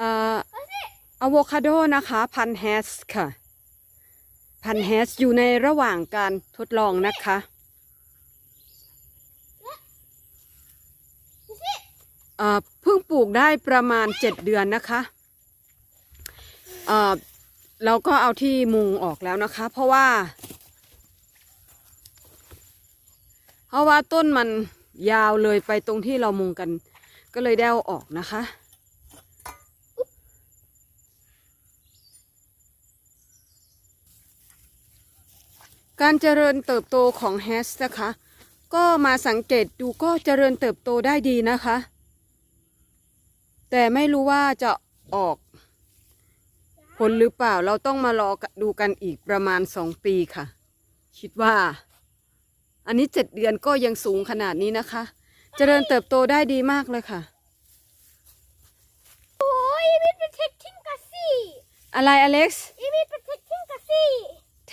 อ่ออะโวคาโดนะคะ พันแฮสค่ะ พันแฮสอยู่ในระหว่างการทดลองนะคะเอ่อเพิ่งปลูกได้ประมาณเจ็ดเดือนนะคะเอ่อเราก็เอาที่มุงออกแล้วนะคะ เพราะว่า เพราะว่าต้นมันยาวเลยไปตรงที่เรามุงกัน ก็เลยได้เอาออกนะคะ การเจริญเติบโตของแฮสนะคะ ก็มาสังเกตดูก็เจริญเติบโตได้ดีนะคะ แต่ไม่รู้ว่าจะออกผลหรือเปล่าเราต้องมารอดูกันอีกประมาณสองปีค่ะ คิดว่า อันนี้เจ็ดเดือนก็ยังสูงขนาดนี้นะคะ เจริญเติบโตได้ดีมากเลยค่ะ โอ้ยมี protecting กัสซี่อะไรอเล็กซ์ อีมี protecting กัสซี่ เท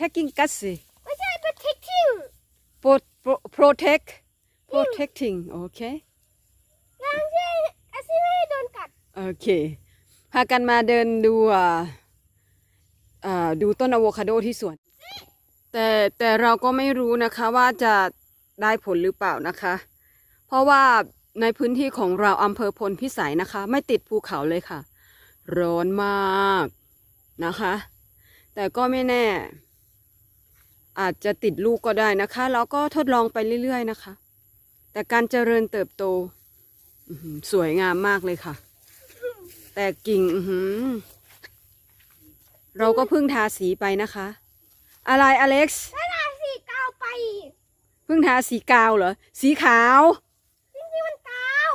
คเทคกิ้งกัสสิไม่ใช่ protecting โปรโปรเทค protecting โอเคยังใช่กัสซี่ไม่ให้โดนกัด โอเค พากันมาเดินดูอ่าอ่าดูต้นอะโวคาโดที่สวน แต่แต่เราก็ไม่รู้นะคะว่าจะได้ผลหรือเปล่านะคะ เพราะว่าในพื้นที่ของเราอำเภอพลพิสัยนะคะ ไม่ติดภูเขาเลยค่ะ ร้อนมากนะคะ แต่ก็ไม่แน่ อาจจะติดลูกก็ได้นะคะเราก็ทดลองไปเรื่อยๆนะคะ แต่การเจริญเติบโตอื้อหือสวยงามมากเลยค่ะ แต่กิ่งอื้อหือเราก็เพิ่งทาสีไปนะคะ อะไรอเล็กซ์แล้วนาสีกาวไป เพิ่งทาสีกาวเหรอ สีขาวจริงๆมันกาว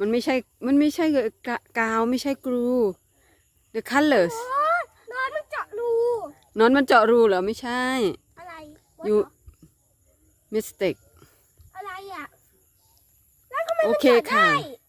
มันไม่ใช่ มันไม่ใช่กะกาวไม่ใช่กรู the colors โอ้ยนอนมันเจาะรูนอนมันเจาะรูเหรอไม่ใช่อะไร you mistake อะไรอะแล้วทำไมโอมันเคเจาะค่ะ ได้